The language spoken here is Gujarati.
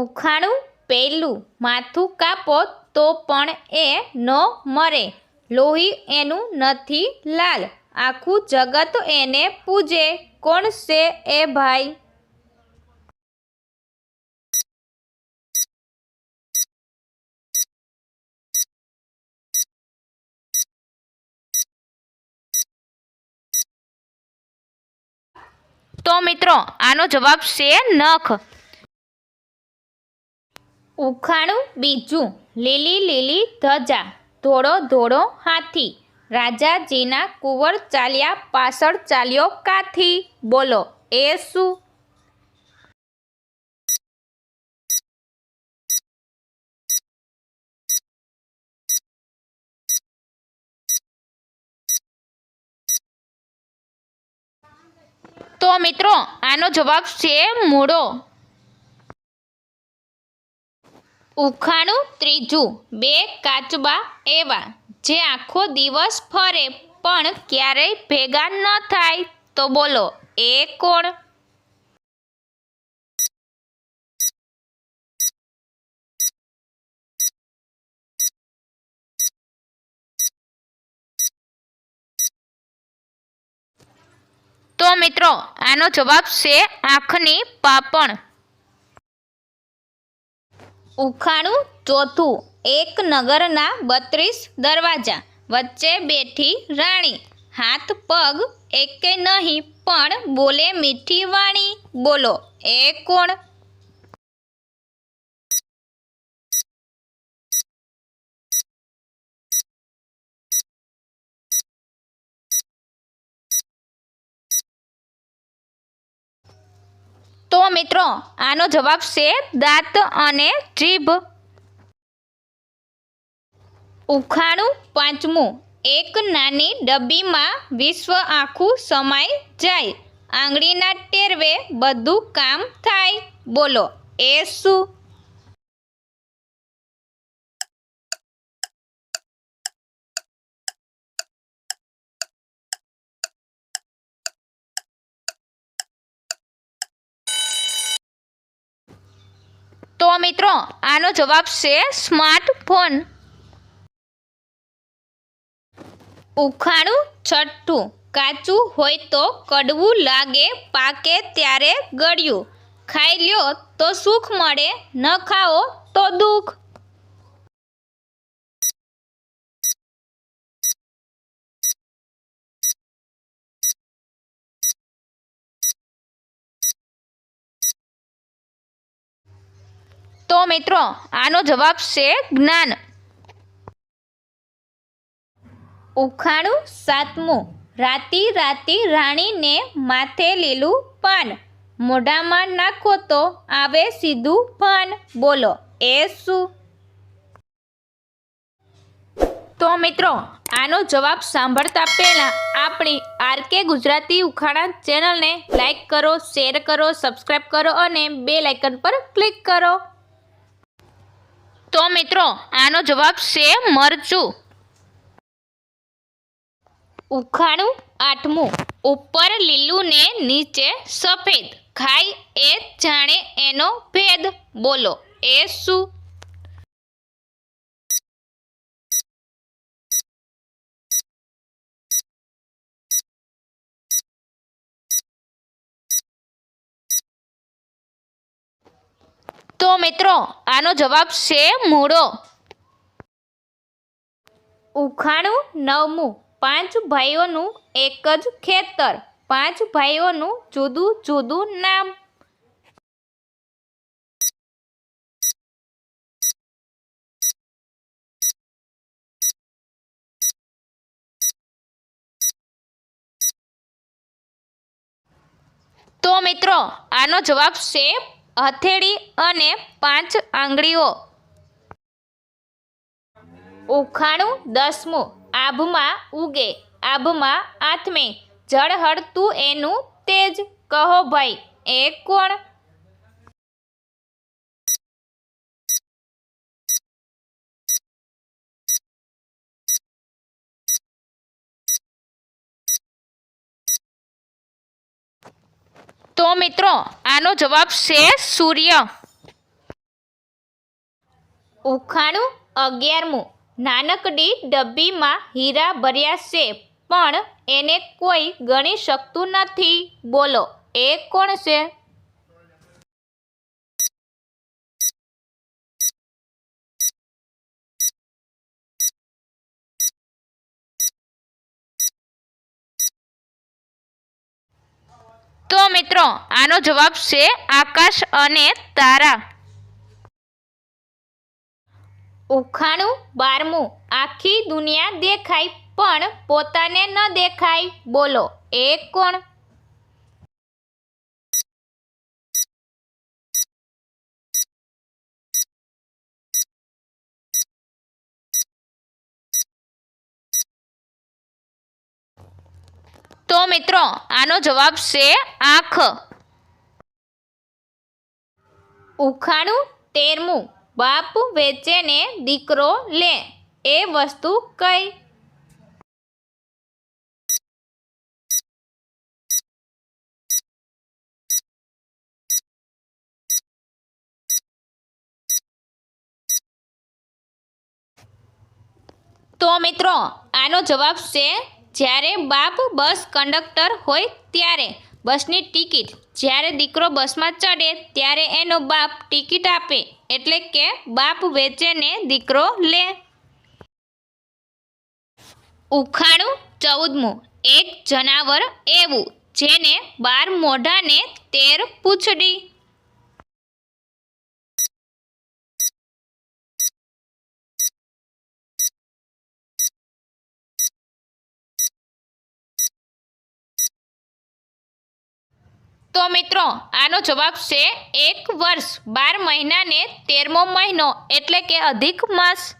ઉખાણું પહેલું માથું કાપો તો પણ એ ન મરે. લોહી એનું નથી લાલ. આખું જગત એને પૂજે. કોણ છે એ ભાઈ? તો મિત્રો, આનો જવાબ છે નખ. ઉખાણું બીજું લીલી લીલી ધજા. ધોળો ધોળો હાથી. રાજાજીના કુંવર ચાલ્યા પાછળ ચાલ્યો કાથી? બોલો, એ શું? તો મિત્રો, આનો જવાબ છે મૂળો. ઉખાણું ત્રીજું. બે કાચબા એવા, જે આખો દિવસ ફરે, પણ ક્યારેય ભેગા ન થાય. તો બોલો, એ કોણ? તો મિત્રો, આનો જવાબ છે આંખની પાપણ. ઉખાણું ચોથું, એક નગરના બત્રીસ દરવાજા, વચ્ચે બેઠી રાણી. હાથ પગ એકે નહીં, પણ બોલે મીઠી વાણી. બોલો, એ કોણ? તો મિત્રો, આનો જવાબ છે દાંત અને જીભ. ઉખાણું પાંચમું. એક નાની ડબ્બીમાં વિશ્વ આખું સમાઈ જાય. આંગળીના ટેરવે બધું કામ થાય. બોલો, એ શું? મિત્રો, આનો જવાબ છે સ્માર્ટફોન ઉખાણું છઠ્ઠું કાચું હોય તો કડવું લાગે, પાકે ત્યારે ગળ્યું. ખાઈ લ્યો તો સુખ મળે, ન ખાઓ તો દુઃખ. તો મિત્રો, આનો જવાબ છે જ્ઞાન. ઉખાણું સાતમું. રાતી રાતી રાણીને માથે લીલું પાન. મોઢામાં નાખો તો આવે સીધું પાન બોલો, એ શું? તો મિત્રો, આનો જવાબ સાંભળતા પહેલાં આપણી આરકે ગુજરાતી ઉખાણા ચેનલને લાઈક કરો, શેર કરો સબસ્ક્રાઈબ કરો અને બે લાઇકન પર ક્લિક કરો. તો મિત્રો, આનો જવાબ છે મરચું. ઉખાણું આઠમું. ઉપર લીલું ને નીચે સફેદ. ખાય એ જાણે એનો ભેદ. બોલો, એ શું? તો મિત્રો, આનો જવાબ છે મૂળો. ઉખાણું નવમું. પાંચ ભાઈઓનું એક જ ખેતર. પાંચ ભાઈઓનું જુદું જુદું નામ. તો મિત્રો, આનો જવાબ છે હથેળી અને પાંચ આંગળીઓ. ઉખાણું દસમું. આભમાં ઉગે. આભમાં આથમે. ઝળહળતું એનું તેજ. કહો ભાઈ, એ કોણ? તો મિત્રો, આનો જવાબ છે સૂર્ય. ઉખાણું અગિયારમું. નાનકડી ડબ્બીમાં હીરા ભર્યા છે, પણ એને કોઈ ગણી શકતું નથી. બોલો, એ કોણ છે? તો મિત્રો, આનો જવાબ છે આકાશ અને તારા. ઉખાણું બારમું. આખી દુનિયા દેખાય, પણ પોતાને ન દેખાય. બોલો, એ કોણ? મિત્રો, આનો જવાબ છે આંખ. ઉખાણું, તેરમું. બાપ વેચે ને દીકરો લે, એ વસ્તુ કઈ? તો મિત્રો, આનો જવાબ છે જ્યારે બાપ બસ કંડક્ટર હોય ત્યારે બસની ટિકિટ. જ્યારે દીકરો બસમાં ચડે ત્યારે એનો બાપ ટિકિટ આપે, એટલે કે બાપ વેચે ને દીકરો લે. ઉખાણું ચૌદમું. એક જનાવર એવું, જેને બાર મોઢાને તેર પૂંછડી. તો મિત્રો, આનો જવાબ છે એક વર્ષ. બાર મહિનાને તેરમો મહિનો, એટલે કે અધિક માસ.